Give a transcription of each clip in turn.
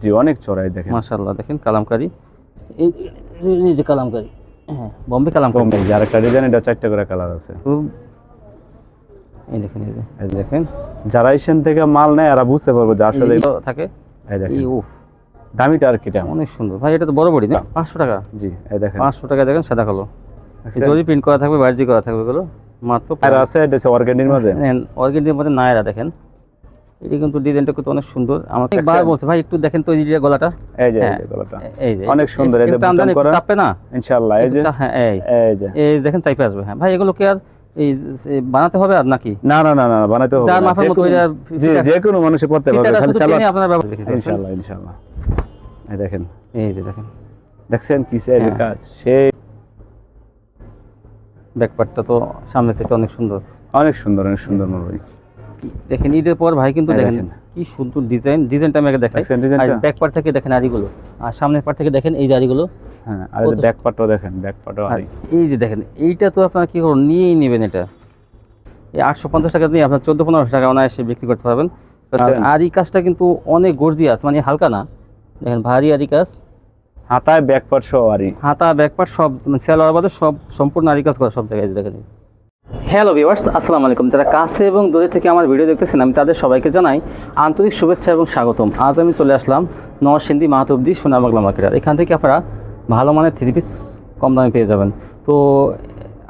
জি অনেক চড়াই দেখেন। মাশাআল্লাহ দেখেন কালামকারি। এই যে কালামকারি। হ্যাঁ বম্বে কালামকারি। যার একটা ডিজাইন এটা চারটা করে কালার আছে। এই দেখেন এই দেখেন। যারা এখান থেকে মাল নেয় এরা বুঝতে পারব যে আসলে থাকে। এই দেখেন। ও দামিটা আর কিটা অনেক সুন্দর। ভাই এটা তো বড় বড়ি না? পাঁচশো টাকা। জি এই দেখেন। পাঁচশো টাকা দেখেন সাদা কালো। যদি প্রিন্ট করা থাকবে বার্জি করা থাকবে এগুলো মাত্র আর আছে এটা অর্গানির মাঝে অর্গেন্ডির মধ্যে নায়রা দেখেন। এটি কিন্তু ডিজাইনটা কিন্তু অনেক সুন্দর। আমাকে বলছে ভাই একটু দেখেন তো এই যে গলাটা। এই যে হ্যাঁ। গলাটা। এই যে অনেক সুন্দর, আমদানি না। ইনশাআল্লাহ এই যে। হ্যাঁ এই। যে। এই দেখেন চাইপে আসবে হ্যাঁ। ভাই এগুলো কি আর এই বানাতে হবে আর নাকি? না না না না বানাইতে হবে যার। মাপের মতো যে কোনো মানুষে করতে পারবে। ফিতাটা খালি শুধু আপনারা ব্যবহার ইনশাআল্লাহ ইনশাআল্লাহ। এই দেখেন। এই যে দেখেন। দেখছেন কি সেই হ্যাঁ। কাজ? সেই ব্যাকপার্টটা তো সামনে থেকে অনেক সুন্দর। অনেক সুন্দর অনেক সুন্দর মুরগি দেখেন ঈদের পর ভাই কিন্তু এই দেখেন। কি সুন্দর ডিজাইন ডিজাইনটা আমি আগে দেখাই। আর ব্যাক পার্ট থেকে দেখেন আর সামনের পার্ট থেকে দেখেন এই যে হ্যাঁ আর ব্যাক পার্টও দেখেন ব্যাক পার্টও আর এই যে দেখেন এইটা তো আপনারা কি করুন নিয়েই নেবেন এটা। এই আটশো পঞ্চাশ টাকা নিয়ে আপনার চোদ্দ পনেরোশো টাকা অনায়াসে বিক্রি করতে পারবেন। আর আর- আরি কাজটা কিন্তু অনেক গর্জিয়াস মানে হালকা না। দেখেন ভারী আরি কাজ। হাতায় ব্যাক পার্ট সহ আরই হাতা ব্যাকপার্ট সব মানে সেলোয়ার বাদে সব সম্পূর্ণ আরি কাজ করা সব জায়গায় দেখেন। হ্যালো ভিউয়ার্স আসসালামু আলাইকুম। যারা কাছে এবং দূরে থেকে আমার ভিডিও দেখতেছেন, আমি তাদের সবাইকে জানাই আন্তরিক শুভেচ্ছা এবং স্বাগতম। আজ আমি চলে আসলাম নরসিংদী মাহাতব্দি সোনাবাংলা মার্কেট আর এখান থেকে আপনারা ভালো মানের থ্রি পিস কম দামে পেয়ে যাবেন। তো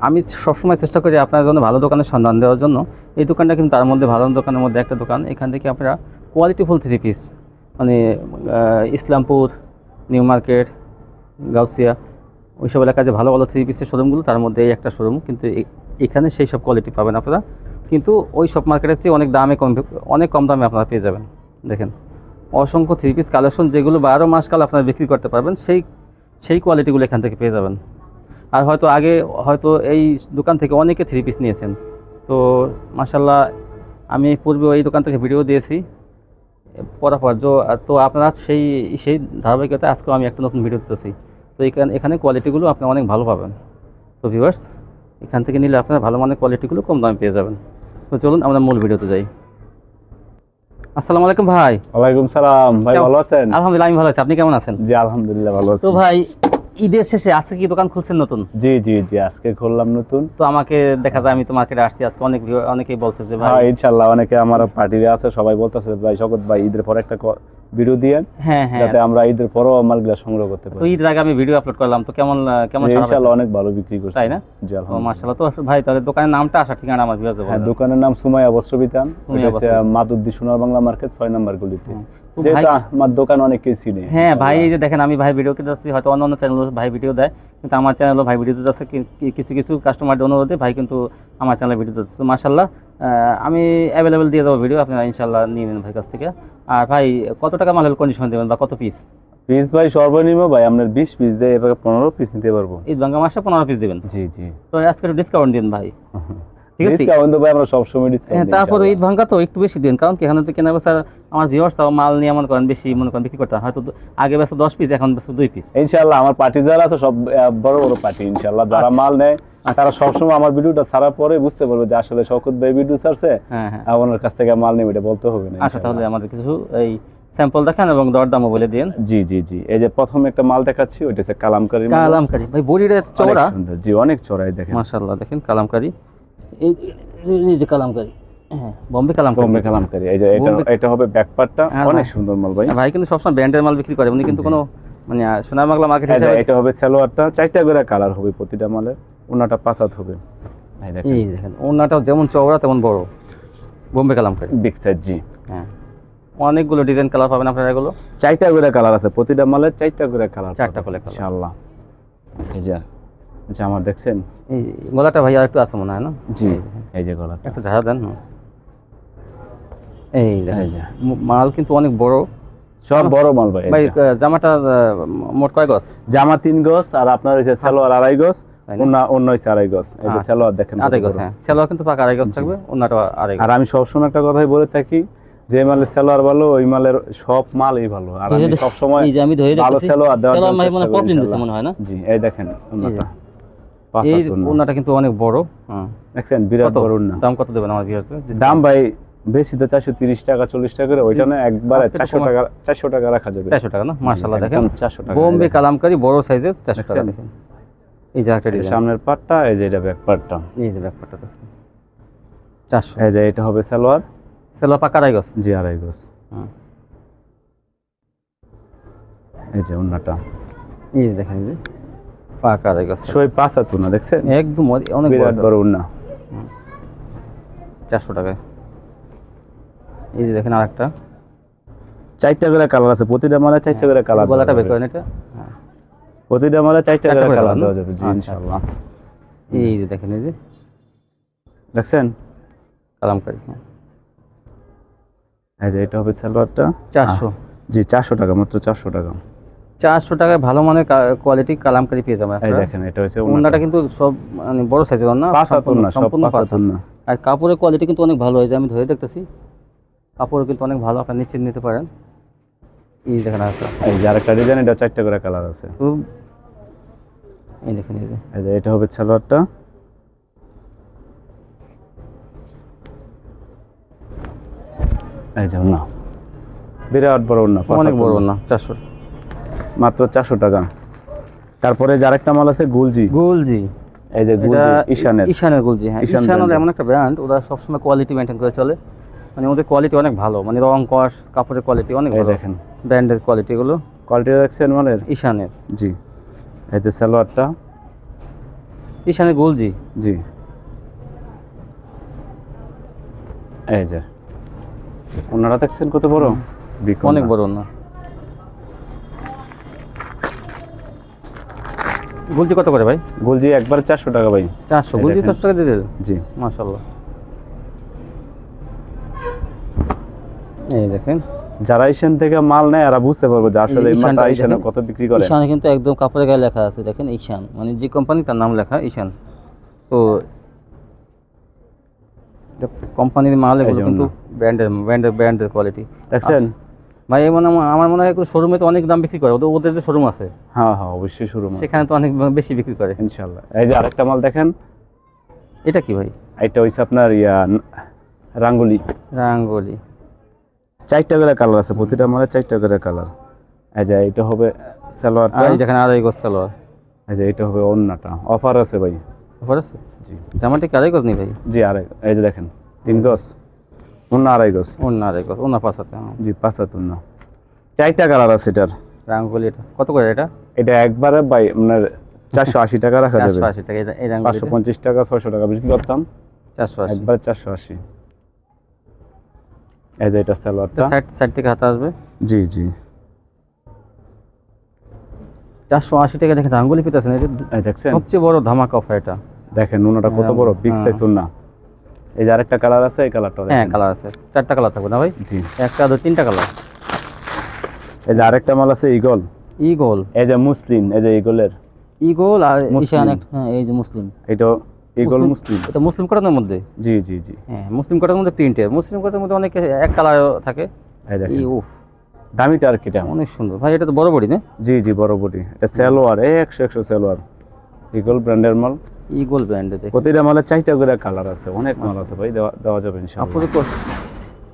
আমি সবসময় চেষ্টা করি আপনার জন্য ভালো দোকানের সন্ধান দেওয়ার জন্য। এই দোকানটা কিন্তু তার মধ্যে ভালো দোকানের মধ্যে একটা দোকান। এখান থেকে আপনারা কোয়ালিটিফুল থ্রি পিস মানে ইসলামপুর, নিউ মার্কেট, গাউসিয়া, ওইসব এলাকায় যে ভালো ভালো থ্রি পিসের শোরুমগুলো তার মধ্যে এই একটা শোরুম কিন্তু এখানে সেই সব কোয়ালিটি পাবেন আপনারা। কিন্তু ওই সব মার্কেটের চেয়ে অনেক দামে কম, অনেক কম দামে আপনারা পেয়ে যাবেন। দেখেন, অসংখ্য থ্রি পিস কালেকশন যেগুলো বারো মাস কাল আপনারা বিক্রি করতে পারবেন, সেই সেই কোয়ালিটিগুলো এখান থেকে পেয়ে যাবেন। আর হয়তো আগে, হয়তো এই দোকান থেকে অনেকে থ্রি পিস নিয়েছেন। তো মাসাল্লাহ আমি পূর্বে এই দোকান থেকে ভিডিও দিয়েছি, পরাপর তো আপনারা সেই সেই ধারাবাহিকতায় আজকেও আমি একটা নতুন ভিডিও দিতেছি। তো এখানে এখানে কোয়ালিটিগুলো আপনি অনেক ভালো পাবেন। তো ভিউয়ার্স এখান থেকে নিলে আপনারা ভালো মানের কোয়ালিটিগুলো কম দামে পেয়ে যাবেন। তো চলুন আমরা মূল ভিডিওতে যাই। আসসালামু আলাইকুম ভাই। ওয়ালাইকুম সালাম। ভাই ভালো আছেন? আলহামদুলিল্লাহ আমি ভালো আছি। আপনি কেমন আছেন? জি আলহামদুলিল্লাহ ভালো আছি। তো ভাই ঈদের শেষে আজকে কি দোকান খুলছেন নতুন? জি জি জি আজকে করলাম নতুন। তো আমাকে দেখা যায় আমি তো মার্কেটে আসছি। আজকে অনেক অনেকেই বলছে যে হ্যাঁ ভাই ইনশাআল্লাহ অনেকে আমার পার্টিতে আছে সবাই বলতেছে ভাই শকত ভাই ঈদের পরে একটা ভিডিও দিয়েন হ্যাঁ হ্যাঁ। যাতে আমরা ঈদের পরও মালগুলা সংগ্রহ করতে পারি। ঈদের আগে আমি ভিডিও আপলোড করলাম তো কেমন কেমন ইনশাআল্লাহ অনেক ভালো বিক্রি করছে। তাই না? জি মাশাআল্লাহ তো ভাই তাহলে দোকানের নামটা আসার ঠিকানা আমার ভিউয়ার্স হ্যাঁ দোকানের নাম সুমাইয়া এটা হচ্ছে সোনার বাংলা মার্কেট ছয় নম্বর গলিতে। ভাই যেহেতু আমার দোকান অনেকেই চিনে হ্যাঁ ভাই এই যে দেখেন আমি ভাই ভিডিও দিচ্ছি হয়তো অন্য অন্য চ্যানেল ভাই ভিডিও দেয় কিন্তু আমার চ্যানেলও ভাই ভিডিও দিতেছে কিছু কিছু কাস্টমারদের অনুরোধে ভাই কিন্তু আমার চ্যানেলে ভিডিও দিচ্ছে মাশাল্লাহ আমি অ্যাভেলেবেল দিয়ে দেবো ভিডিও আপনারা ইনশাল্লাহ নিয়ে নেন ভাই কাছ থেকে। আর ভাই কত টাকা মালের কন্ডিশন দেবেন বা কত পিস পিস ভাই সর্বনিম্ন ভাই আপনার বিশ পিস দেয় এবার পনেরো পিস নিতে পারব। ঈদ বাঙ্গা মাসে পনেরো পিস দেবেন? জি জি। তো আজকে একটু ডিসকাউন্ট দিন ভাই। ঠিক আছে? ডিসকাউন্ট তো ভাই আমরা সবসময় হ্যাঁ তারপর ঈদ ভাঙ্গা তো একটু বেশি দিন কারণ কি এখানে তো কেনা বেচা আমার ভিউয়ার্স তাও মাল নিয়ে মনে করেন বেশি মনে করেন বিক্রি করতে হয়। হয়তো আগে বেচা দশ পিস এখন বেচা দুই পিস ইনশাআল্লাহ আমার পার্টি যারা আছে সব বড় বড় পার্টি ইনশাল্লাহ যারা আচ্ছা। মাল নেয়। তারা সবসময় আমার ভিডিওটা ছাড়ার পরে বুঝতে পারবে যে আসলে শকুত ভাই ভিডিও ছাড়ছে হ্যাঁ হ্যাঁ। আর ওনার কাছ থেকে মাল নেবে এটা বলতে হবে না আচ্ছা তাহলে আমাদের কিছু এই স্যাম্পল দেখান এবং দরদামও বলে দিন জি জি জি। এই যে প্রথম একটা মাল দেখাচ্ছি ওইটা হচ্ছে কালামকারি। কালামকারি। ভাই বডিটা চওড়া? সুন্দর, জি অনেক চড়াই দেখেন। মাশাআল্লাহ দেখেন কালামকারি। এই যে কালামকারি। হ্যাঁ বম্বে কালামকারি। বোম্বে কালামকারি। এই যে এটা এটা হবে ব্যাক পার্টটা হ্যাঁ, অনেক সুন্দর মাল ভাই। ভাই কিন্তু সবসময় ব্র্যান্ডের মাল বিক্রি করে। উনি কিন্তু কোনো মানে সোনার বাংলা মার্কেট এটা হবে সালোয়ারটা। চারটা করে কালার হবে প্রতিটা মালের। ওনাটা পাঁচাত হবে। এই দেখেন। ওনাটাও যেমন চওড়া তেমন বড়। বোম্বে কালামকারি। বিগ সাইজ জি। হ্যাঁ। অনেকগুলো ডিজাইন কালার পাবেন আপনারা এগুলো? চারটা করে কালার আছে প্রতিটা মালের চারটা করে কালার চারটা করে ইনশাআল্লাহ। এই যে আচ্ছা আমার দেখছেন? এই গলাটা ভাই আর একটু আছে মনে হয় না? জি এই যে। এই যে গলাটা। একটা ঝাড়া দেন। এই। মাল কিন্তু অনেক বড়। সব বড় মাল ভাই ভাই জামাটা মোট কয় গজ? জামা তিন গজ আর আপনার হচ্ছে সালোয়ার আড়াই গজ আড়াই গজ। এই যে আচ্ছা, দেখেন আড়াই গজ হ্যাঁ। সেলোয়ার কিন্তু পাকা আড়াই গজ থাকবে অন্যটা আড়াই আর আমি সবসময় একটা কথাই বলে থাকি যে মালের সালোয়ার ভালো ওই মালের সব মালই ভালো। আর আমি দে- সবসময় এই যে আমি ধরে ভালো দেখতেছি দেওয়ার সেলোয়ার মানে চেষ্টা প্রবলেম দিচ্ছে মনে হয় না? জি এই দেখেন ওন্নাটা। এই ওনাটা কিন্তু অনেক বড়। হ্যাঁ। বিরাট? বড়। দাম কত দেবেন আমার ভিউয়ার্স দাম ভাই বেশি তো চারশো তিরিশ টাকা চল্লিশ টাকা করে ওইটা না একবারে চারশো টাকা চারশো টাকা রাখা যাবে। চারশো টাকা না? মার্শাল্লাহ দেখেন। চারশো টাকা। বোম্বে। কালামকারি বড় সাইজের চারশো টাকা দেখেন। এই যে একটা ডিজাইন সামনের পাটটা এই যে এটা ব্যাক পাটটা। এই যে ব্যাপারটা দেখেন। চারশো। এই যে এটা হবে সালোয়ার। সেলো পাকা রাইগস জি আড়াই গজ। এই যে অন্যটা এই যে দেখেন যে পাকা রাইগস সই পাঁচ হাত না দেখছেন? একদম অনেক- বিরাট বড় উন্না চারশো টাকায়। এই যে দেখেন আরেকটা। চারটা করে কালার আছে প্রতিটা মালে চারটা করে কালার গলাটা বের করেন এটা। প্রতিটা মালে চারটা করে কালার দেওয়া যাবে জি আচ্ছা, ইনশাআল্লাহ। এই যে দেখেন এই যে। দেখছেন? কালামকারি হ্যাঁ। এই যে এটা হবে সালোয়ারটা। চারশো। জি চারশো টাকা মাত্র চারশো টাকা। চারশো টাকায় ভালো মানের কোয়ালিটি কালামকারি পেয়ে যাবেন এই দেখেন এটা হচ্ছে ওন্নাটা কিন্তু সব মানে বড় সাইজের না সম্পূর্ণ আর কাপড়ের কোয়ালিটি কিন্তু অনেক ভালো হয়েছে আমি ধরে দেখতেছি। কাপড় কিন্তু অনেক ভালো আপনি নিশ্চিত নিতে পারেন। এই দেখেন এই যে আরেকটা ডিজাইন এটা চারটা করে কালার আছে। খুব এই দেখেন এই যে। এই যে এটা হবে সালোয়ারটা এই যে উন্না বিরাট বড় পাঁচ অনেক বড় না চারশো। মাত্র চারশো টাকা। তারপরে যে আরেকটা মাল আছে গুলজি। গুলজি। এই যে গুলজি ঈশানের। ঈশানের গুলজি হ্যাঁ। ঈশান ঈশান হলো brand-এর। এমন একটা ব্র্যান্ড ওরা সবসময় কোয়ালিটি মেনটেন করে চলে। মানে ওদের কোয়ালিটি অনেক ভালো মানে রং কস কাপড়ের কোয়ালিটি অনেক ভালো। দেখেন। ব্র্যান্ডের কোয়ালিটি এগুলো কোয়ালিটি দেখছেন মালের? ঈশানের। জি। এই যে সালোয়ারটা। ঈশানের গুলজি? জি। এই যে। ওনারা দেখছেন কত বড়? অনেক বড় না গুলজি কত করে ভাই? গুলজি একবার চারশো টাকা ভাই। চারশো। এই গুলজি চারশো টাকা দিয়ে দিলেন জি। মাশাল্লাহ এই দেখেন। যারা ঈশান থেকে মাল নেয় এরা বুঝতে পারব যে আসলে এই মালটা এই কত বিক্রি করে। ঈশানে কিন্তু একদম কাপড়ের গায়ে লেখা আছে দেখেন ঈশান। মানে যে কোম্পানি তার নাম লেখা ঈশান। তো কোম্পানির মাল এগুলো কিন্তু ব্র্যান্ডের ব্র্যান্ডের ব্র্যান্ডের কোয়ালিটি দেখছেন? ভাই এই মনে হয়- আমার মনে হয় শোরুমে তো অনেক দাম বিক্রি করে ওদের ওদের যে শোরুম আছে। হ্যাঁ হ্যাঁ অবশ্যই শুরু মাল সেখানে তো অনেক বেশি বিক্রি করে। ইনশাল্লাহ এই যে আরেকটা মাল দেখেন। এটা কি ভাই? এটা হইছে আপনার ইয়া রাঙ্গুলি। রাঙ্গলি। চারটা করে কালার আছে প্রতিটা মালে চারটা করে কালার যে এটা হবে সালোয়ারটা। এই যেখানে আড়াই গজ সালোয়ার। যে এটা হবে অন্যটা অফার আছে ভাই। অফার আছে? জি। জামাটি কি আড়াই গজ নেই ভাই? জি আড়াই এই যে দেখেন তিন গজ। অন্য আড়াই গজ। অন্য আড়াই গজ অন্য পাঁচ হাতে হ্যাঁ। জি পাঁচ হাত অন্য চারটা কালার আছে এটার। রাঙ্গলি এটা। কত করে এটা? এটা একবারে ভাই আপনার চারশো আশি টাকা রাখা যাবে। চারশো আশি টাকা এই- এই রাঙ্গলি পাঁচশো পঞ্চাশ টাকা ছয়শো টাকা বিক্রি করতাম। চারশো আশি। একবার চারশো আশি। এই যে এটা সালোয়ারটা। সাইড সাইড থেকে হাতে আসবে? জি জি। চারশো আশি টাকা দেখেন রাঙ্গুলি পেতেছেন দেখছেন? সবচেয়ে বড় ধামাকা অফার এটা। দেখেন নুনাটা কত বড়? বিগ হ্যাঁ। সাইজ উন্না এই যে আরেকটা কালার আছে এই কালারটা হ্যাঁ কালার আছে। চারটা কালার থাকবে না ভাই? জি। একটা দুই তিনটা কালার এই যে আরেকটা মাল আছে ইগল ইগোল এই যে মুসলিম এই যে ইগলের ইগোল আর। হ্যাঁ এই যে মুসলিম। এটা ইগল মুসলিম। এটা মুসলিম কোটানোর মধ্যে? জি জি জি। হ্যাঁ মুসলিম কোটার মধ্যে প্রিন্টের মুসলিম কোটার মধ্যে অনেক এক কালার থাকে। উফ। দামিটা আর কিটা অনেক সুন্দর। ভাই এটা তো বড় বড়ি না? জি জি বড় বডি। এটা সালোয়ার একশো একশো সালোয়ার। ইগল ব্র্যান্ডের মাল। ইগোল ব্র্যান্ডে দেখে প্রতিটা মালে চারটা করে কালার আছে। অনেক মাল আছে ভাই দেওয়া দেওয়া যাবে ইনশাআল্লাহ।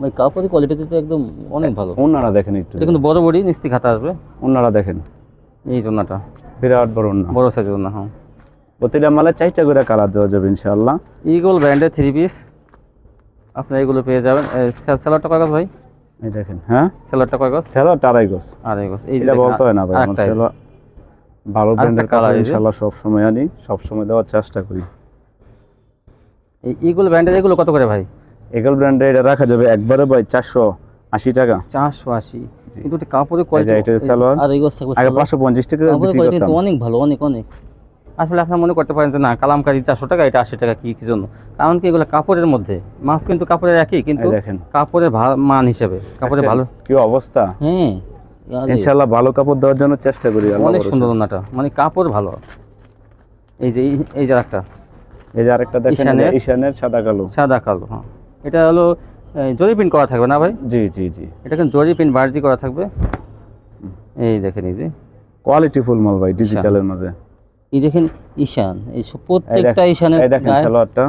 ভাই কাপড়ের কোয়ালিটি তো একদম অনেক ভালো। ওনারা দেখেন একটু। এটা কিন্তু বড় বড়ি নিস্তি খাতা আসবে। ওনারা দেখেন। এই জন্যটা বিরাট বড় ওন্না বড় সাইজের জন্য হ্যাঁ। প্রতিটা মালে চারটা করে কালার দেওয়া যাবে ইনশাআল্লাহ। ইগল ব্র্যান্ডের থ্রি পিস আপনারা এগুলো পেয়ে যাবেন। স্যালাডটা কয় গজ ভাই? এই দেখেন হ্যাঁ? স্যালাডটা কয় গজ? টারাই গোস আর এই গজ। এই যে বলতে হয় না ভাই আমার ভালো ব্র্যান্ডের কালার। ইনশাআল্লাহ সব সময় আনি সব সময় দেওয়ার চেষ্টা করি। এই ইগল ব্র্যান্ডের এগুলো কত করে ভাই? এগল ব্র্যান্ডের এটা রাখা যাবে একবারে ভাই চারশো আশি টাকা। চারশো আশি। কিন্তু কাপড়ের কোয়ালিটি আর এই গজ থাকবে আগে। পাঁচশো পঞ্চাশ টাকা অনেক ভালো অনেক অনেক। আসলে আপনার মনে করতে পারেন যে না কালামকারি চারশো টাকা এটা আশি টাকা কি কি জন্য? কারণ কি এগুলো কাপড়ের মধ্যে মাপ কিন্তু কাপড়ের একই কিন্তু দেখেন। কাপড়ের মান হিসেবে কাপড়ের ভালো। কি অবস্থা? হ্যাঁ। ইনশাআল্লাহ ভালো কাপড় দেওয়ার জন্য চেষ্টা করি অনেক সুন্দর ওনাটা মানে কাপড় ভালো। এই যে এই- যে একটা এই যে আরেকটা দেখেন ঈশানের? সাদা কালো। সাদা কালো হ্যাঁ। এটা হলো জরি প্রিন্ট করা থাকবে না ভাই? জি জি জি। এটা কিন্তু জরি প্রিন্ট বার্জি করা থাকবে। এই দেখেন এই যে। কোয়ালিটি ফুল মাল ভাই ডিজিটালের মাঝে। এই দেখেন ঈশান এই প্রত্যেকটা ঈশানের দেখেন সালোয়ারটা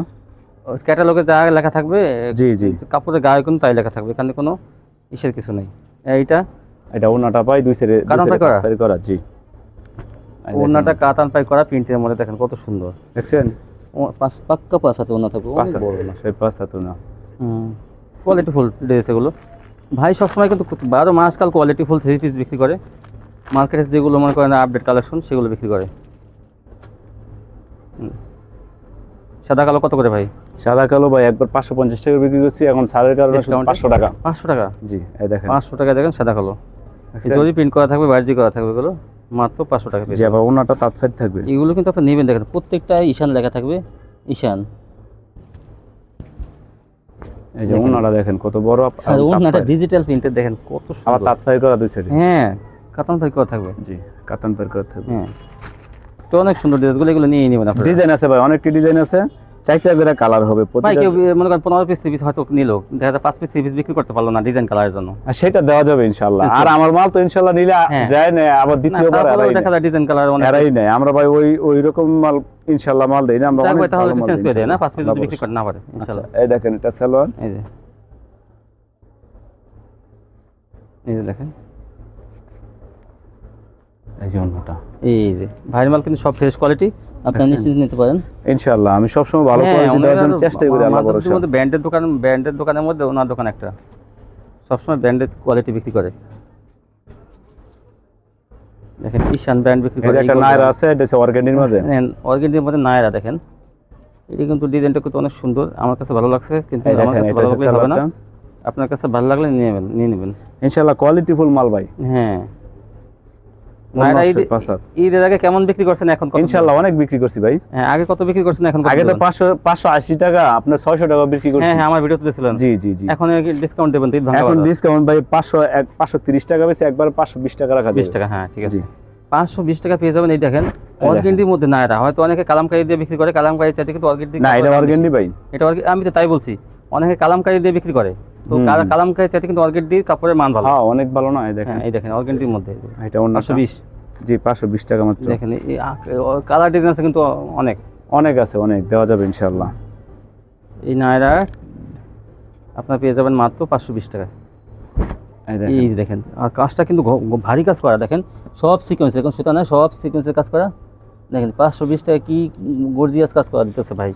ক্যাটালগে যা লেখা থাকবে জি, জি। কাপড়ের গায়ে কিন্তু তাই লেখা থাকবে এখানে কোনো ইসের কিছু নেই। এইটা? এটা ওনাটা পাই দুই সাইডে পাই করা? করা জি। ওনাটা পাই করা প্রিন্টের মধ্যে দেখেন কত সুন্দর। দেখছেন? পাঁচ পাক্কা পাঁচ হাতে ওনা থাকবে পাঁচ বড় না সেই পাঁচ হাত হুম কোয়ালিটি ফুল ড্রেস এগুলো। ভাই সবসময় কিন্তু বারো মাস কাল কোয়ালিটি ফুল থ্রি পিস বিক্রি করে। মার্কেটে যেগুলো মনে করেন আপডেট কালেকশন সেগুলো বিক্রি করে। সাদা কালো কত করে ভাই? সাদা কালো ভাই একবার পাঁচশো পঞ্চাশ টাকা বিক্রি করছি এখন সারের কারণে পাঁচশো টাকা। পাঁচশো টাকা? জি এই দেখেন। পাঁচশো টাকা দেখেন সাদা কালো। যদি প্রিন্ট করা থাকবে বার্জি করা থাকবে এগুলো মাত্র পাঁচশো টাকা জি আবার ওনাটা থাকবে। এগুলো কিন্তু আপনি নেবেন দেখেন প্রত্যেকটা ঈশান লেখা থাকবে ঈশান। এই যে ওনাটা দেখেন কত বড় আর ওনাটা ডিজিটাল প্রিন্টের দেখেন কত আবার ফাইট করা দুই সাইডে হ্যাঁ কাতান ভাই করা থাকবে। জি কাতান ফাইট করা থাকবে। হ্যাঁ। তো অনেক সুন্দর ড্রেসগুলো এগুলো নিয়ে নেবেন আপনারা। ডিজাইন আছে ভাই অনেকটি ডিজাইন আছে। চারটা করে কালার হবে ভাই কেউ মনে করেন পনেরো পিস পিস হয়তো নিল। দেখা যায় পাঁচ পিস পিস বিক্রি করতে পারল না ডিজাইন কালারের জন্য। সেটা দেওয়া যাবে ইনশাল্লাহ আর আমার মাল তো ইনশাল্লাহ নিলে হ্যাঁ। যায় না আবার দ্বিতীয়বার দেখা যায় ডিজাইন কালার অনেক এরাই নেয়। আমরা ভাই ওই ওই রকম মাল ইনশাল্লাহ মাল দেই না আমরা অনেক তাহলে চেঞ্জ করে দেয় না? পাঁচ পিস বিক্রি করতে না পারে আচ্ছা ইনশাল্লাহ এই দেখেন এটা সালোয়ার। এই যে। এই যে দেখেন। এই যে অন্যটা। এই যে ভাইয়ের মাল কিন্তু সব ফ্রেশ কোয়ালিটি? নিশ্চিত নিতে পারেন। ইনশাল্লাহ আমি সবসময় ভালো হ্যাঁ, কোয়ালিটি দেওয়ার জন্য চেষ্টা করি আল্লাহ ভরসা। মধ্যে ব্র্যান্ডের দোকান ব্র্যান্ডের দোকানের মধ্যে ওনার দোকান একটা। সবসময় কোয়ালিটি বিক্রি করে। দেখেন ঈশান ব্র্যান্ড বিক্রি করে একটা নায়রা আছে এটা হচ্ছে অর্গানির মাঝে অর্গেন্ডির মধ্যে নায়রা দেখেন। এটি কিন্তু ডিজাইনটা কিন্তু অনেক সুন্দর আমার কাছে ভালো লাগছে কিন্তু আমার কাছে ভালো লাগলে হবে না। আপনার কাছে ভালো লাগলে নিয়ে নেবেন নিয়ে নেবেন। ইনশাল্লাহ কোয়ালিটি ফুল মাল ভাই। হ্যাঁ অন্য নায়রা ঈদ অবশ্যই পাঁচ হাত। ঈদের আগে কেমন বিক্রি করছেন এখন অনেক বিক্রি করছি ভাই। হ্যাঁ আগে কত বিক্রি করছেন এখন আগে তো টাকা আপনার টাকা বিক্রি করছি। হ্যাঁ আমার ভিডিওতে দিয়েছিলেন। জি জি জি। এখন ডিসকাউন্ট দেবেন ঈদ ভাঙা এখন ডিসকাউন্ট ভাই পাঁচশো এক পাঁচশো তিরিশ টাকা বেশি একবার পাঁচশো বিশ টাকা রাখা বিশ যাবে। টাকা হ্যাঁ ঠিক আছে। জি। পাঁচশো বিশ টাকা পেয়ে যাবেন এই দেখেন অর্গেন্ডির মধ্যে হয়তো অনেকে কালামকারি দিয়ে বিক্রি করে কালামকারি চাইতে কিন্তু অর্গেন্ডি না এটা অর্গেন্ডি ভাই। এটা আমি তো তাই বলছি অনেকে কালামকারি দিয়ে বিক্রি করে। তো কালামকারি চাইতে কিন্তু অর্গেন্ডির কাপড়ের মান ভালো। হ্যাঁ অনেক ভালো না এই দেখেন? হ্যাঁ এই দেখেন অর্গেন্ডির মধ্যে। এটা অন্য পাঁচশো বিশ। জি পাঁচশো বিশ টাকা মাত্র। দেখেন এই কালার ডিজাইন আছে কিন্তু অনেক। অনেক আছে অনেক। দেওয়া যাবে ইনশাল্লাহ এই নায়রা আপনার পেয়ে যাবেন মাত্র পাঁচশো বিশ টাকা। এই দেখেন। আর কাজটা কিন্তু ভারী কাজ করা দেখেন। সব সিকোয়েন্স এখন সুতা না সব সিকোয়েন্সের কাজ করা। দেখেন পাঁচশো বিশ টাকা কি গর্জিয়াস কাজ করা দিতেছে ভাই।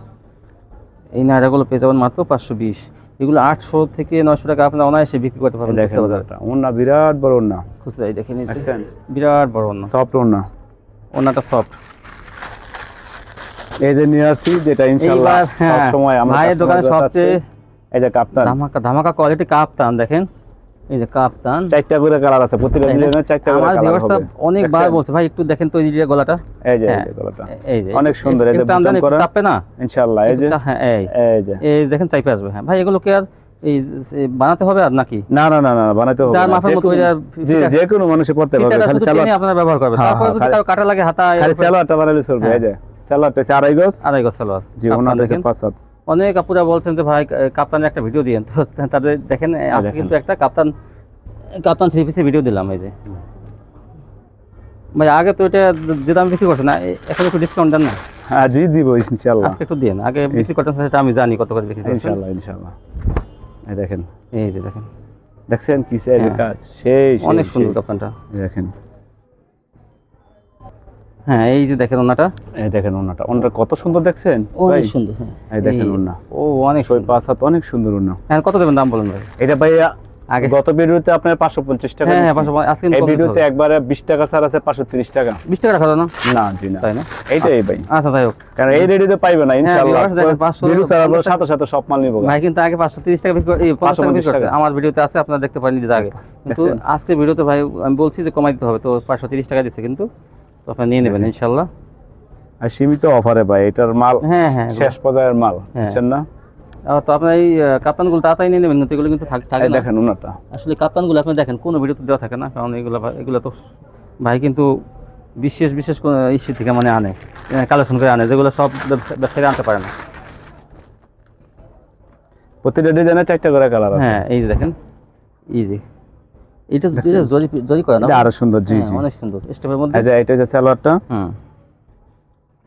এই নায়রাগুলো পেয়ে যাবেন মাত্র পাঁচশো বিশ। এগুলো আটশো থেকে নয়শো টাকা আপনার অনায়াসে বিক্রি করতে পারবেন দেখেন বাজারটা ওনা বিরাট বড় ওনা খুচরা এই দেখেন এই যে, দেখছেন বিরাট বড় অন্য সফট ওনা ওনাটা সফট। এই যে নিয়ে আসছি যেটা ইনশাল্লাহ সব সময় আমরা ভাইয়ের দোকানে সবচেয়ে এই যে কাপ্তান। ধামাকা ধামাকা কোয়ালিটি কাপ্তান দেখেন। এই যে কাপ্তান। চারটা করে কালার আছে প্রতিটা না? চারটা করে কালার অনেকবার দেখছেন? বলছে ভাই একটু দেখেন তো এই যে গলাটা। এই যে হ্যাঁ। গলাটা। এই যে অনেক সুন্দর, এই যে করা। চাপে না? ইনশাল্লাহ এই যে। হ্যাঁ এই। এই যে। এই দেখেন চাইপে আসবে। হ্যাঁ ভাই এগুলো কি আর এই বানাতে হবে আর নাকি? না না না না বানাতে হবে যার মতো যে যে কোনো মানুষে করতে পারবে খালি সালোয়ার আপনারা ব্যবহার করবেন। হ্যাঁ, তারপরে হ্যাঁ, যদি কারও কাটা লাগে হাতা খালি সালোয়ারটা বানালে চলবে হ্যাঁ। এই যে সালোয়ারটা আড়াই গজ। আড়াই গজ সালোয়ার জি ওনার দেখেন। পাঁচ অনেক আপুরা বলছেন যে ভাই কাপ্তানের একটা ভিডিও দিয়েন। তো তাদের দেখেন আজকে কিন্তু একটা কাপ্তান কাপ্তান থ্রি পিসের ভিডিও দিলাম এই যে। ভাই আগে তো এটা যে- দাম বিক্রি করছে না এখন একটু ডিসকাউন্ট দেন না? হ্যাঁ জি দিব ইনশাল্লাহ আজকে একটু দিন আগে বিক্রি করতেন সেটা আমি জানি কত করে বিক্রি করছেন। এই দেখেন। এই যে দেখেন। দেখছেন কি চাই হ্যাঁ। কাজ? সেই, অনেক সুন্দর কাপ্তানটা। দেখেন। হ্যাঁ এই যে দেখেন ওনাটা। এই দেখেন ওনাটা। ওনাটা কত সুন্দর দেখছেন? অনেক সুন্দর হ্যাঁ। এই দেখেন ওনা। ও অনেক ছয় সুন্দর। পাঁচ হাত অনেক সুন্দর ওনা। হ্যাঁ কত দেবেন দাম বলেন ভাই? এটা ভাই আগে। গত ভিডিওতে আপনার পাঁচশো পঞ্চাশ টাকা হ্যাঁ হ্যাঁ পাঁচশো আজকে এই ভিডিওতে একবারে বিশ টাকা ছাড় আছে পাঁচশো তিরিশ টাকা। বিশ টাকা রাখা না? না জি না। তাই না? এইটাই ভাই। আচ্ছা যাই হোক। কারণ এই রেডিতে পাইবে না ইনশাআল্লাহ। viewers দেখেন, 500 ভিডিও ছাড়ার পর পঞ্চাশ সাথে সাথে সব মাল নিবো। ভাই কিন্তু আগে পাঁচশো তিরিশ টাকা এই পঞ্চাশ টাকা বিক্রি 550 করছে। টাকা। আমার ভিডিওতে আছে আপনারা দেখতে পারেন আগে। কিন্তু? আজকে ভিডিওতে ভাই আমি বলছি যে কমাই দিতে হবে তো পাঁচশো তিরিশ টাকা দিচ্ছে কিন্তু। তো আপনারা নিয়ে নেবেন ইনশাল্লাহ। আর সীমিত অফারে ভাই এটার মাল হ্যাঁ হ্যাঁ শেষ পর্যায়ের মাল হ্যাঁ। বুঝছেন না? তো আপনার এই কাপ্তানগুলো তাড়াতাড়ি নিয়ে নেবেন কিন্তু এগুলো কিন্তু থাক- থাকে দেখেন ওনাটা আসলে কাপ্তানগুলো আপনি দেখেন কোনো ভিডিওতে দেওয়া থাকে না কারণ এগুলো এগুলো তো ভাই কিন্তু বিশেষ বিশেষ কোনো ইস্যু থেকে মানে আনে কালেকশন করে আনে যেগুলো সব ব্যবসা- ব্যবসায়ীরা আনতে পারে না। প্রতিটা ডিজাইনে চারটা করে কালার হ্যাঁ এই যে দেখেন যে। এটা এটা জরি জরি করে না? আরও সুন্দর জি হ্যাঁ, জি। অনেক সুন্দর। স্টেপের মধ্যে? যে এটা হচ্ছে সালোয়ারটা। হুম।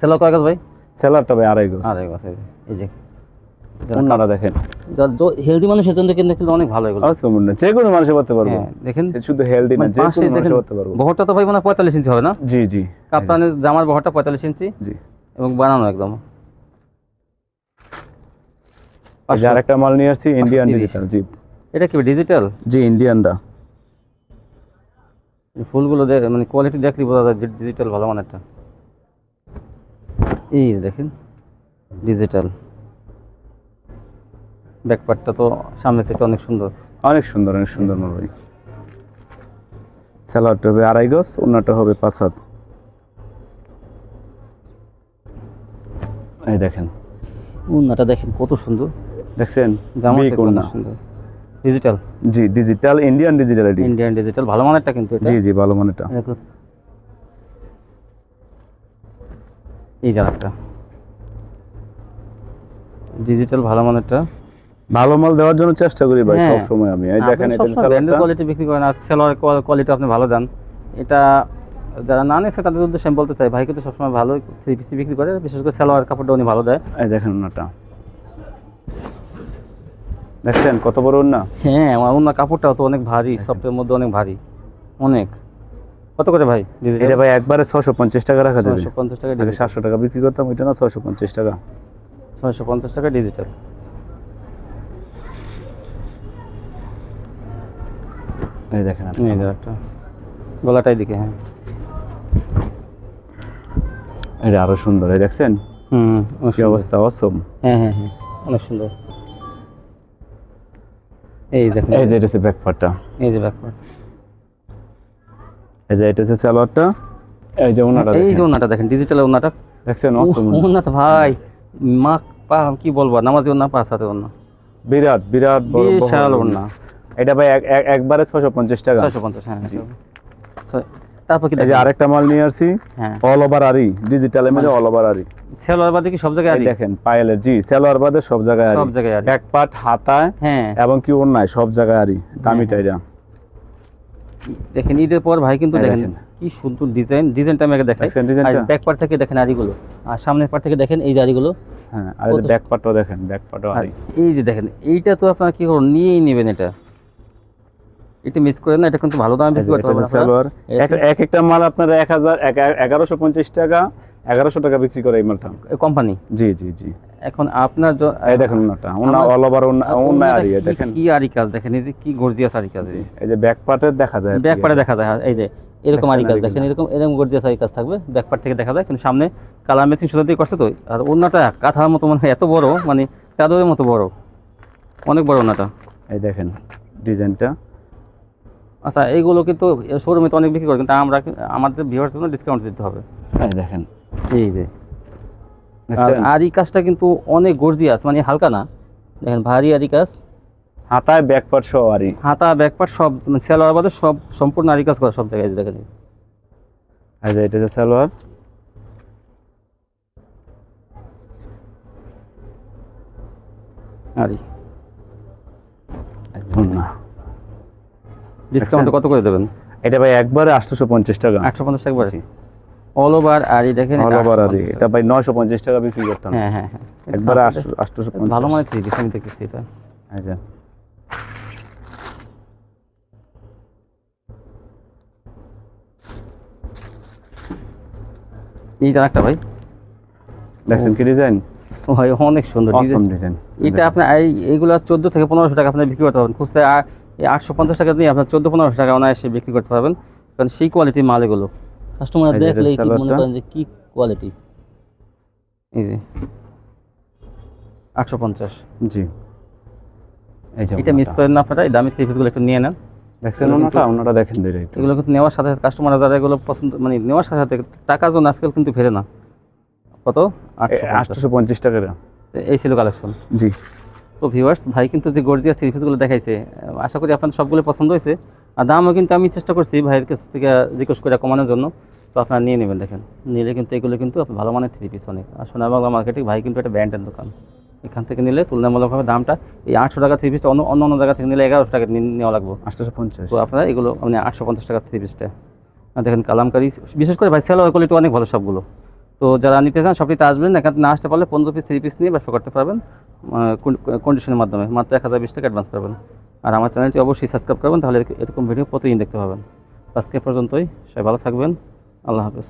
সেলার কয় গাছ ভাই? সেলারটা ভাই আড়াই গজ। আরে গাছ এই যে- ওনারা দেখেন। হেলদি মানুষের জন্য কিন্তু কিন্তু অনেক ভালো এগুলো। না যে কোনো মানুষে করতে পারব। হ্যাঁ দেখেন। শুধু হেলদি না মানে যে কোনো মানুষে করতে পারব। বহরটা তো ভাই মানে পঁয়তাল্লিশ ইঞ্চি হবে না? জি জি। কাপ্তানের জামার বহরটা পঁয়তাল্লিশ ইঞ্চি জি। এবং বানানো একদম। যে আরেকটা মাল নিয়ে আসছি ইন্ডিয়ান 530 ডিজিটাল জি। এটা কি ডিজিটাল জি ইন্ডিয়ানটা ফুলগুলো দেখ মানে কোয়ালিটি দেখলেই বোঝা যায় ডিজিটাল ভালো মানেরটা। এই দেখেন ডিজিটাল ব্যাকপার্টটা তো সামনে থেকে অনেক সুন্দর। অনেক সুন্দর অনেক সুন্দর ভাই স্যালাডটা হবে আড়াই গজ অন্যটা হবে পাঁচ হাত। এই দেখেন। উন্নাটা দেখেন কত সুন্দর। দেখছেন? জামা সুন্দর। ডিজিটাল জি ডিজিটাল ইন্ডিয়ান ডিজিটাল এটি ইন্ডিয়ান ডিজিটাল ভালো মানেরটা কিন্তু এটা। জি জি ভালো দেখো। এই জায়গাটা ডিজিটাল ভালো মানেরটা। ভালো মাল দেওয়ার জন্য চেষ্টা করি ভাই হ্যাঁ। সব সময় আমি। এই দেখেন এটা ব্র্যান্ডের কোয়ালিটি বিক্রি করেন আর সেলোয়ার কোয়ালিটি আপনি ভালো দেন। এটা যারা না নিয়েছে তাদের উদ্দেশ্যে আমি বলতে চাই ভাই কিন্তু সবসময় ভালো থ্রি পিসি বিক্রি করে বিশেষ করে সেলোয়ার কাপড়টা উনি ভালো দেয়। এই দেখেন ওনাটা। দেখছেন কত বড় না হ্যাঁ আমার অন্য কাপড়টাও তো অনেক ভারী সফটের মধ্যে অনেক ভারী। অনেক। কত করে ভাই? এটা ভাই একবারে ছশো পঞ্চাশ টাকা রাখা যাবে। ছয়শো পঞ্চাশ টাকা ডিজিটাল সাতশো টাকা বিক্রি করতাম ওইটা না ছয়শো পঞ্চাশ টাকা। ছয়শো পঞ্চাশ টাকা ডিজিটাল এই দেখেন আপনি। এই একটা। গলাটাই দিকে হ্যাঁ। এটা আরও সুন্দর এই দেখছেন? হুম কি অবস্থা অসম। হ্যাঁ হ্যাঁ হ্যাঁ অনেক সুন্দর। এই দেখেন। এই যে এটা হচ্ছে ব্যাকপার্টটা এই যে ব্যাকপার্ট এই যে এটা হচ্ছে সালোয়ারটা। এই যে ওনাটা এই যে ওনাটা দেখেন ডিজিটাল ওনাটা। দেখছেন। ওনাটা ভাই মা পা কি বলব নামাজি ওনা পাঁচ হাতে ওনা বিরাট বিরাট বিশাল। ওনা এটা ভাই এক- এক- একবারে ছশো পঞ্চাশ টাকা। ছয়শো পঞ্চাশ হ্যাঁ তারপর কি দেখেন? আরেকটা মাল নিয়ে হ্যাঁ। অল ওভার আরি ডিজিটালের মধ্যে অল ওভার আরি সেলোয়ার বাদে কি সব জায়গায় আরি দেখেন পায়েলের জি সালোয়ার বাদে সব জায়গায় আরি সব জায়গায় আরি এক পাট হাতায় হ্যাঁ। এবং কি ওড়নায় সব জায়গায় আরি দামিটা এটা দেখেন ঈদের পর ভাই কিন্তু দেখেন। কি সুন্দর ডিজাইন ডিজাইনটা আমি আগে দেখাই। ব্যাক পার্ট থেকে দেখেন আরিগুলো আর সামনের পার্ট থেকে দেখেন এই যে আরিগুলো হ্যাঁ আর ব্যাক পাটও দেখেন ব্যাক আর আরি এই যে দেখেন এইটা তো আপনারা কি করুন নিয়েই নেবেন এটা। এটা মিস করেন না এটা কিন্তু ভালো দামে বিক্রি করতে পারবেন এক- এক একটা মাল আপনার এক হাজার এগারোশো পঞ্চাশ টাকা এগারোশো টাকা বিক্রি করে এই মালটা। কোম্পানি জি জি জি। এখন আপনার এই দেখেন ওনাটা ওনা আমার- অল ওভার ওনা আর ওনা আরি দেখেন। কি আরি কাজ দেখেন এই যে কি গর্জিয়াস আরি কাজ এই যে ব্যাক পার্টের দেখা যায় ব্যাক পার্টে দেখা যায় হ্যাঁ, এই যে এরকম আরি কাজ দেখেন এরকম এরকম গর্জিয়াস আরি কাজ থাকবে ব্যাক পার্ট থেকে দেখা যায় কিন্তু সামনে কালার ম্যাচিং সুতা দিয়ে করছে তো আর ওনাটা কাঁথার মতো মানে এত বড় মানে চাদরের মতো বড় অনেক বড় ওনাটা। এই দেখেন ডিজাইনটা। আচ্ছা এইগুলো কিন্তু শোরুমে তো অনেক বিক্রি করে কিন্তু আমরা আমাদের ভিউয়ার্স জন্য ডিসকাউন্ট দিতে হবে। এই দেখেন। এই যে। আর? আরি কাজটা কিন্তু অনেক গর্জিয়াস মানে হালকা না। দেখেন ভারী আরি কাজ হাতায় ব্যাক পার্ট সহ আরি হাতা ব্যাকপার্ট সব মানে সেলোয়ার বাদে সব সম্পূর্ণ আরি কাজ করা সব জায়গায় দেখেন। এই যে এটা হচ্ছে সালোয়ার। আরি ডিসকাউন্ট কত করে দেবেন? এটা ভাই একবারে আটশোশো পঞ্চাশ টাকা। আটশো পঞ্চাশ টাকা অল ওভার আরি দেখেন অল ওভার আরি 850 এটা ভাই নয়শো পঞ্চাশ টাকা বিক্রি করতাম। হ্যাঁ হ্যাঁ হ্যাঁ। একবারে এটা আটশো আটশোশো ভালো পঞ্চাশ মানে থ্রি আমি দেখতেছি এটা। যে। এই যে একটা ভাই। দেখছেন কি ডিজাইন? ভাই অনেক সুন্দর ডিজাইন। ডিজাইন। এটা আপনার এইগুলা এইগুলো চোদ্দ থেকে পনেরোশো টাকা আপনার বিক্রি করতে পারবেন। খুঁজতে আর এই আটশো পঞ্চাশ টাকা দিয়ে আপনার চোদ্দ পনেরোশো টাকা অনায়াসে বিক্রি করতে পারবেন। কারণ সেই কোয়ালিটির মাল এগুলো কাস্টমার কি মনে করেন যে কি কোয়ালিটি এই যে। আটশো পঞ্চাশ। জি। এটা মিস করেন না আপনারা এই দামি থ্রি পিসগুলো একটু নিয়ে নেন। দেখছেন ওনাটা? ওনাটা দেখেন ধীরে এগুলো কিন্তু নেওয়ার সাথে সাথে কাস্টমার যারা এগুলো পছন্দ মানে নেওয়ার সাথে সাথে টাকার জন্য আজকাল কিন্তু ফেরে না। কত? আটশো আটশোশো পঞ্চাশ টাকা এই ছিল কালেকশন জি। তো ভিউয়ার্স ভাই কিন্তু যে গর্জিয়া থ্রি পিসগুলো দেখাইছে আশা করি আপনাদের সবগুলো পছন্দ হয়েছে। আর দামও কিন্তু আমি চেষ্টা করছি ভাইয়ের কাছ থেকে রিকোয়েস্ট করে কমানোর জন্য। তো আপনারা নিয়ে নেবেন দেখেন। নিলে কিন্তু এগুলো কিন্তু ভালো মানের থ্রি পিস অনেক। আর সোনা বাংলা মার্কেটে ভাই কিন্তু একটা ব্র্যান্ডের দোকান। এখান থেকে নিলে তুলনামূলকভাবে দামটা এই আটশো টাকা থ্রি পিসটা অন্য অন্য অন্য জায়গা থেকে নিলে এগারোশো টাকা নেওয়া লাগবে। আটশোশো পঞ্চাশ। তো আপনারা এগুলো মানে আটশো পঞ্চাশ টাকা থ্রি পিসটা আর দেখেন কালামকারি বিশেষ করে ভাই সেলোয়ার কোয়ালিটি অনেক ভালো সবগুলো। তো যারা নিতে চান, সবটিতে আসবেন। এখানে না আসতে পারলে পনেরো পিস থ্রি পিস নিয়ে ব্যবসা করতে পারবেন। কন্ডিশনের মাধ্যমে। মাত্র এক হাজার বিশ টাকা অ্যাডভান্স পাবেন। আর আমার চ্যানেলটি অবশ্যই সাবস্ক্রাইব করবেন, তাহলে এরকম ভিডিও প্রতিদিন দেখতে পাবেন। আজকে পর্যন্তই। সবাই ভালো থাকবেন। আল্লাহ হাফেজ।